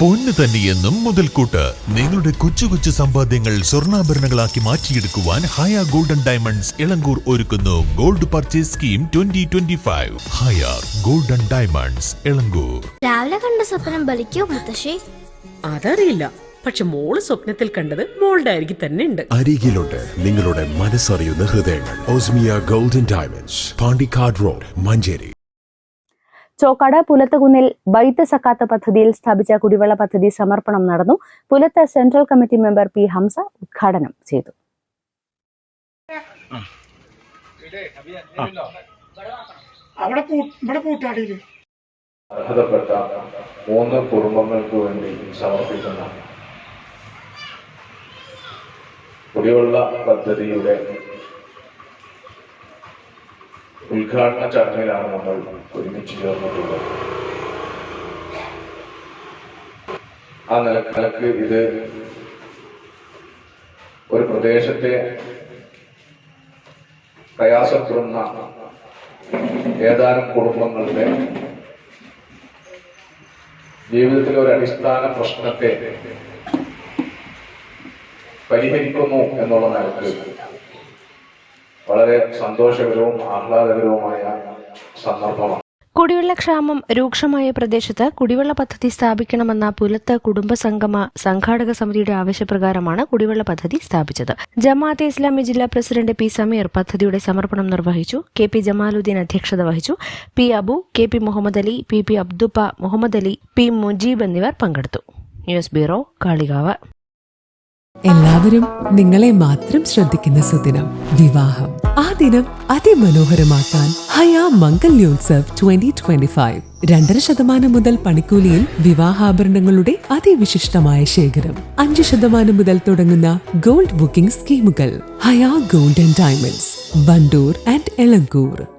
പൊന്ന് തന്നെയെന്നും മുതൽക്കൂട്ട്. നിങ്ങളുടെ കൊച്ചു കൊച്ചു സമ്പാദ്യങ്ങൾ സ്വർണാഭരണങ്ങളാക്കി മാറ്റിയെടുക്കുവാൻ ഹയ ഗോൾഡൻ ഡയമണ്ട്സ് ഇളങ്കൂർ ഒരുക്കുന്നു. Gold purchase scheme twenty twenty five Haya golden diamonds Elankur. രാവിലെ കണ്ട സ്വപ്നം ബലിക്കോ മുത്തശ്ശി? അതറിയില്ല. പക്ഷെ മോൾ സ്വപ്നത്തിൽ കണ്ടത് മോളുടെ അരികിൽ തന്നെ ഉണ്ട്. അരികിലുണ്ട് നിങ്ങളുടെ മനസ്സറിയുന്ന ഹൃദയങ്ങൾ. Osmiya golden diamonds Pandikkad road Manjeri. Chokkad പുലത്തുകുന്നിൽ ബൈത്ത് സക്കാത്ത പദ്ധതിയിൽ സ്ഥാപിച്ച കുടിവെള്ള പദ്ധതി സമർപ്പണം നടന്നു. Pulath central committee member P Hamsa ഉദ്ഘാടനം ചെയ്തു. അർഹതപ്പെട്ട മൂന്ന് കുടുംബങ്ങൾക്ക് വേണ്ടി സമർപ്പിക്കുന്ന കുടിവെള്ള പദ്ധതിയുടെ ഉദ്ഘാടന ചടങ്ങിലാണ് നമ്മൾ ഒരുമിച്ച് ചേർന്നിട്ടുള്ളത്. ആ നിലയ്ക്ക് നിലയ്ക്ക് ഇത് ഒരു പ്രദേശത്തെ പ്രയാസപ്പെടുന്ന ഏതാനും കുടുംബങ്ങളുടെ ജീവിതത്തിലെ ഒരു അടിസ്ഥാന പ്രശ്നത്തെ പരിഹരിക്കുന്നു എന്നുള്ള നിലയ്ക്ക് വളരെ സന്തോഷകരവും ആഹ്ലാദകരവുമായ സന്ദർഭമാണ്. കുടിവെള്ളക്ഷാമം രൂക്ഷമായ പ്രദേശത്ത് കുടിവെള്ള പദ്ധതി സ്ഥാപിക്കണമെന്ന പുലത്ത് കുടുംബസംഗമ സംഘാടക സമിതിയുടെ ആവശ്യപ്രകാരമാണ് കുടിവെള്ള പദ്ധതി സ്ഥാപിച്ചത്. ജമാഅത്തെ ഇസ്ലാമി ജില്ലാ പ്രസിഡന്റ് പി സമീർ പദ്ധതിയുടെ സമർപ്പണം നിർവഹിച്ചു. കെ പി ജമാലുദ്ദീൻ അധ്യക്ഷത വഹിച്ചു. P Abu K P Muhammad Ali P P Abduppa Muhammad Ali P Mujeeb എന്നിവർ പങ്കെടുത്തു. News bureau Kalikavu. എല്ലാവരും നിങ്ങളെ മാത്രം ശ്രദ്ധിക്കുന്ന സുദിനം വിവാഹം. ആ ദിനം അതിമനോഹരമാക്കാൻ ഹയാ മംഗല്യോത്സവ് ട്വന്റി ട്വന്റി ഫൈവ് രണ്ടര ശതമാനം മുതൽ പണിക്കൂലിയിൽ വിവാഹാഭരണങ്ങളുടെ അതിവിശിഷ്ടമായ ശേഖരം. അഞ്ച് ശതമാനം മുതൽ തുടങ്ങുന്ന ഗോൾഡ് ബുക്കിംഗ് സ്കീമുകൾ. Haya gold and diamonds Wandoor and Elankur.